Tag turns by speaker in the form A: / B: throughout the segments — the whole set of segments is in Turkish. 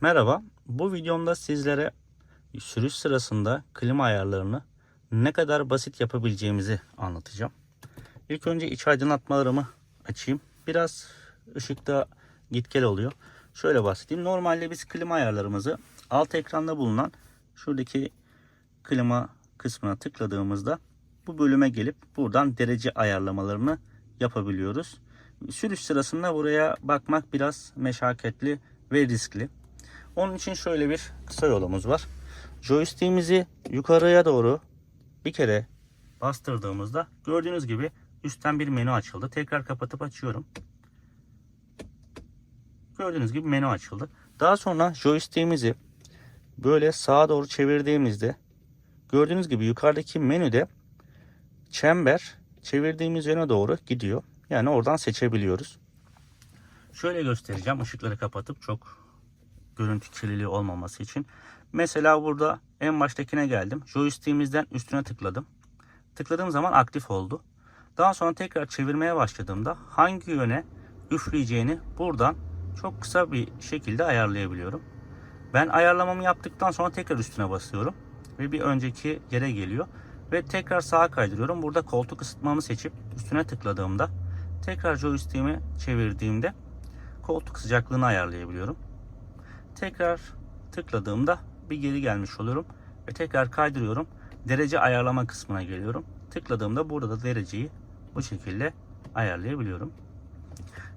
A: Merhaba. Bu videomda sizlere sürüş sırasında klima ayarlarını ne kadar basit yapabileceğimizi anlatacağım. İlk önce iç aydınlatmalarımı açayım. Biraz ışıkta git gel oluyor. Şöyle bahsedeyim. Normalde biz klima ayarlarımızı alt ekranda bulunan şuradaki klima kısmına tıkladığımızda bu bölüme gelip buradan derece ayarlamalarını yapabiliyoruz. Sürüş sırasında buraya bakmak biraz meşakkatli ve riskli. Onun için şöyle bir kısa yolumuz var. Joystick'imizi yukarıya doğru bir kere bastırdığımızda gördüğünüz gibi üstten bir menü açıldı. Tekrar kapatıp açıyorum. Gördüğünüz gibi menü açıldı. Daha sonra joystick'imizi böyle sağa doğru çevirdiğimizde gördüğünüz gibi yukarıdaki menüde çember çevirdiğimiz yöne doğru gidiyor. Yani oradan seçebiliyoruz. Şöyle göstereceğim ışıkları kapatıp çok görüntü kirliliği olmaması için. Mesela burada en baştakine geldim. Joystick'imizden üstüne tıkladım. Tıkladığım zaman aktif oldu. Daha sonra tekrar çevirmeye başladığımda hangi yöne üfleyeceğini buradan çok kısa bir şekilde ayarlayabiliyorum. Ben ayarlamamı yaptıktan sonra tekrar üstüne basıyorum ve bir önceki yere geliyor ve tekrar sağa kaydırıyorum. Burada koltuk ısıtmamı seçip üstüne tıkladığımda tekrar joystick'imi çevirdiğimde koltuk sıcaklığını ayarlayabiliyorum. Tekrar tıkladığımda bir geri gelmiş oluyorum ve tekrar kaydırıyorum. Derece ayarlama kısmına geliyorum. Tıkladığımda burada da dereceyi bu şekilde ayarlayabiliyorum.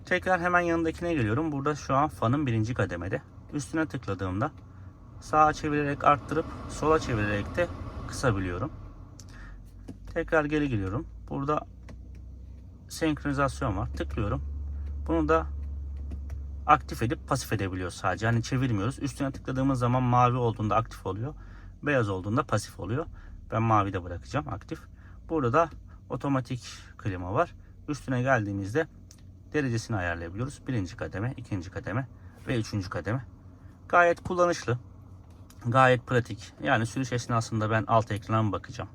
A: Tekrar hemen yanındakine geliyorum. Burada şu an fanın birinci kademede. Üstüne tıkladığımda sağa çevirerek arttırıp sola çevirerek de kısabiliyorum. Tekrar geri geliyorum. Burada senkronizasyon var. Tıklıyorum. Bunu da aktif edip pasif edebiliyoruz sadece. Hani çevirmiyoruz. Üstüne tıkladığımız zaman mavi olduğunda aktif oluyor. Beyaz olduğunda pasif oluyor. Ben mavi de bırakacağım aktif. Burada da otomatik klima var. Üstüne geldiğimizde derecesini ayarlayabiliyoruz. Birinci kademe, ikinci kademe ve üçüncü kademe. Gayet kullanışlı. Gayet pratik. Yani sürüş esnasında ben alt ekrana mı bakacağım?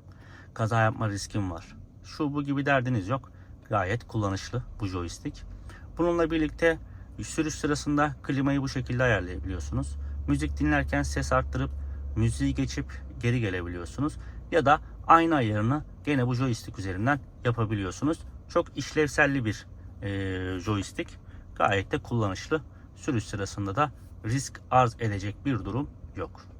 A: Kaza yapma riskim var. Şu bu gibi derdiniz yok. Gayet kullanışlı bu joystick. Bununla birlikte sürüş sırasında klimayı bu şekilde ayarlayabiliyorsunuz. Müzik dinlerken ses arttırıp müziği geçip geri gelebiliyorsunuz. Ya da aynı ayarını gene bu joystick üzerinden yapabiliyorsunuz. Çok işlevselli bir e, joystick. Gayet de kullanışlı. Sürüş sırasında da risk arz edecek bir durum yok.